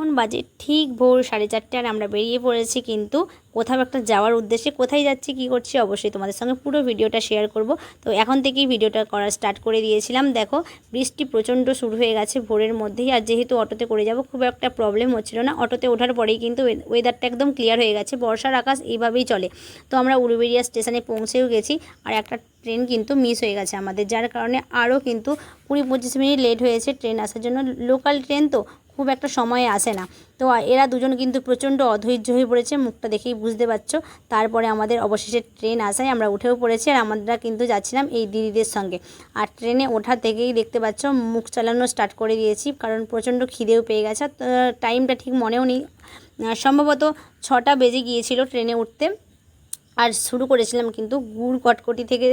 এখন বাজে ঠিক ভোর সাড়ে চারটে আর আমরা বেরিয়ে পড়েছি, কিন্তু কোথাও একটা যাওয়ার উদ্দেশ্যে কোথায় যাচ্ছি, কি করছি অবশ্যই তোমাদের সঙ্গে পুরো ভিডিওটা শেয়ার করব। তো এখন থেকেই ভিডিওটা করা স্টার্ট করে দিয়েছিলাম। দেখো, বৃষ্টি প্রচণ্ড শুরু হয়ে গেছে ভোরের মধ্যেই, আর যেহেতু অটোতে করে যাব, খুব একটা প্রবলেম হচ্ছিল না। অটোতে ওঠার পরেই কিন্তু ওয়েদারটা একদম ক্লিয়ার হয়ে গেছে, বর্ষার আকাশ এইভাবেই চলে। তো আমরা উলুবেরিয়া স্টেশনে পৌঁছেও গেছি, আর একটা ট্রেন কিন্তু মিস হয়ে গেছে আমাদের, যার কারণে আরও কিন্তু কুড়ি পঁচিশ মিনিট লেট হয়েছে ট্রেন আসার জন্য। লোকাল ট্রেন তো খুব একটা সময়ে আসে না। তো এরা দুজন কিন্তু প্রচণ্ড অধৈর্য হয়ে পড়েছে, মুখটা দেখেই বুঝতে পারছ। তারপরে আমাদের অবশেষে ট্রেন আসায় আমরা উঠেও পড়েছি আর আমরা কিন্তু যাচ্ছিলাম এই দিদিদের সঙ্গে। আর ট্রেনে ওঠা থেকেই দেখতে পাচ্ছ মুখ চালানো স্টার্ট করে দিয়েছি, কারণ প্রচণ্ড খিদেও পেয়ে গেছে। টাইমটা ঠিক মনেও নেই। সম্ভবত ছটা বেজে গিয়েছিল ট্রেনে উঠতে। আর শুরু করেছিলাম কিন্তু গুড় কটকটি থেকে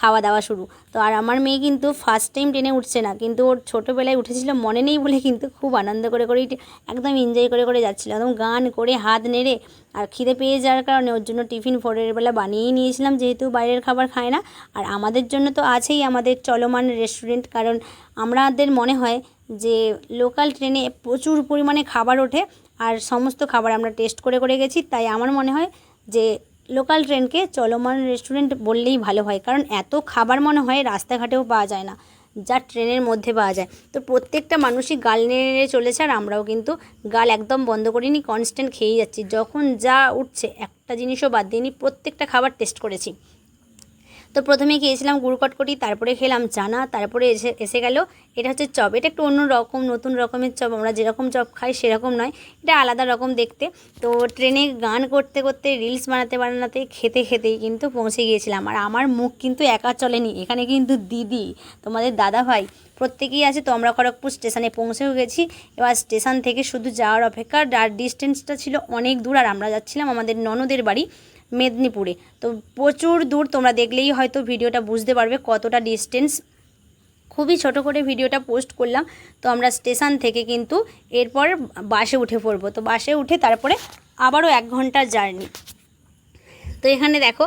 খাওয়া দাওয়া শুরু। তো আর আমার মেয়ে কিন্তু ফার্স্ট টাইম ট্রেনে উঠছে না, কিন্তু ওর ছোটোবেলায় উঠেছিল মনে নেই বলে কিন্তু খুব আনন্দ করে করেই একদম এনজয় করে করে যাচ্ছিল। একদম গান করে হাত নেড়ে আর খিদে পেয়ে যাওয়ার কারণে ওর জন্য টিফিন ভোরের বেলা বানিয়েই নিয়েছিলাম, যেহেতু বাইরের খাবার খায় না। আর আমাদের জন্য তো আছেই আমাদের চলমান রেস্টুরেন্ট কারণ আমাদের মনে হয় যে লোকাল ট্রেনে প্রচুর পরিমাণে খাবার ওঠে আর সমস্ত খাবার আমরা টেস্ট করে করে গেছি। তাই আমার মনে হয় যে লোকাল ট্রেনকে চলমান রেস্টুরেন্ট বললেই ভালো হয়, কারণ এত খাবার মনে হয় রাস্তাঘাটেও পাওয়া যায় না, যা ট্রেনের মধ্যে পাওয়া যায়। তো প্রত্যেকটা মানুষই গাল নেড়ে চলেছে আর আমরাও কিন্তু গাল একদম বন্ধ করিনি কনস্ট্যান্ট খেয়েই যাচ্ছি। যখন যা উঠছে, একটা জিনিসও বাদ দিইনি প্রত্যেকটা খাবার টেস্ট করেছি। তো প্রথমে খেয়েছিলাম গুড় কটকটি, তারপরে খেলাম চানা, তারপরে এসে এসে গেল। এটা হচ্ছে চপ। এটা একটু অন্য রকম, নতুন রকমের চপ। আমরা যেরকম চপ খাই সেরকম নয়। এটা আলাদা রকম দেখতে। তো ট্রেনে গান করতে করতে, রিলস বানাতে বানাতে, খেতে, খেতেই কিন্তু পৌঁছে গিয়েছিলাম। আর আমার মুখ কিন্তু একা চলেনি। এখানে কিন্তু দিদি, তোমাদের দাদা ভাই প্রত্যেকেই আছে, তো আমরা খড়গপুর স্টেশনে পৌঁছেও গেছি। এবার স্টেশন থেকে শুধু যাওয়ার অপেক্ষা আর ডিস্টেন্সটা ছিল অনেক দূর, আর আমরা যাচ্ছিলাম আমাদের ননদের বাড়ি মেদিনীপুরে। তো প্রচুর দূর, তোমরা দেখলেই হয়তো ভিডিওটা বুঝতে পারবে কতটা ডিস্টেন্স খুবই ছোট করে ভিডিওটা পোস্ট করলাম, তো আমরা স্টেশন থেকে কিন্তু এরপর বাসে উঠে পড়ব। তো বাসে উঠে তারপরে আবারও এক ঘণ্টার জার্নি তো এখানে দেখো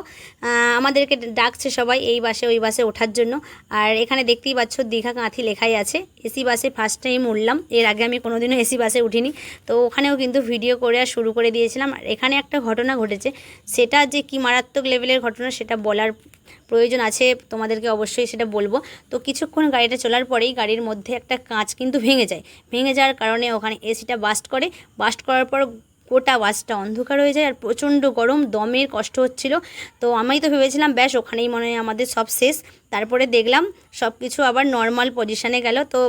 আমাদেরকে ডাকছে সবাই এই বাসে, ওই বাসে ওঠার জন্য। আর এখানে দেখতেই পাচ্ছ দীঘা কাঁথি লেখাই আছে। এসি বাসে ফার্স্ট টাইম উঠলাম। এর আগে আমি কোনোদিনও এসি বাসে উঠিনি। তো ওখানেও কিন্তু ভিডিও করে আর শুরু করে দিয়েছিলাম। আর এখানে একটা ঘটনা ঘটেছে। সেটা যে কি মারাত্মক লেভেলের ঘটনা সেটা বলার প্রয়োজন আছে তোমাদেরকে অবশ্যই সেটা বলব। তো কিছুক্ষণ গাড়িটা চলার পরেই গাড়ির মধ্যে একটা কাঁচ কিন্তু ভেঙে যায়। ভেঙে যাওয়ার কারণে ওখানে এসিটা বাস্ট করে। বাস্ট করার পর গোটা ওয়াচটা অন্ধকার হয়ে যায় আর প্রচণ্ড গরম দমের কষ্ট হচ্ছিল। তো আমি তো ভেবেছিলাম, ব্যাস, ওখানেই মনে হয় আমাদের সব শেষ। তারপরে দেখলাম সব কিছু আবার নর্মাল পজিশানে গেল। তো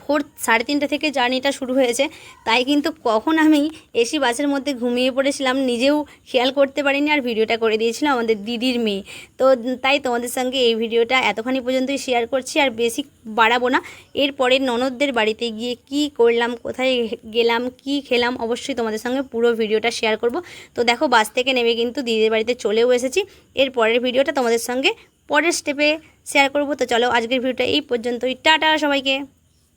ভোর সাড়ে তিনটে থেকে জার্নিটা শুরু হয়েছে, তাই কিন্তু কখন আমি এসি বাসের মধ্যে ঘুমিয়ে পড়েছিলাম নিজেও খেয়াল করতে পারিনি আর ভিডিওটা করে দিয়েছিলাম আমাদের দিদির মেয়ে। তো তাই তোমাদের সঙ্গে এই ভিডিওটা এতখানি পর্যন্তই শেয়ার করছি আর বেশি বাড়াবো না। এরপরে ননদদের বাড়িতে গিয়ে কি করলাম, কোথায় গেলাম, কি খেলাম অবশ্যই তোমাদের সঙ্গে পুরো ভিডিওটা শেয়ার করব। তো দেখো বাস থেকে নেমে কিন্তু দিদির বাড়িতে চলেও এসেছি। এর পরের ভিডিওটা তোমাদের সঙ্গে পরের স্টেপে শেয়ার করব। তো চলো আজকের ভিডিওটা এই পর্যন্তই। টাটা সবাইকে।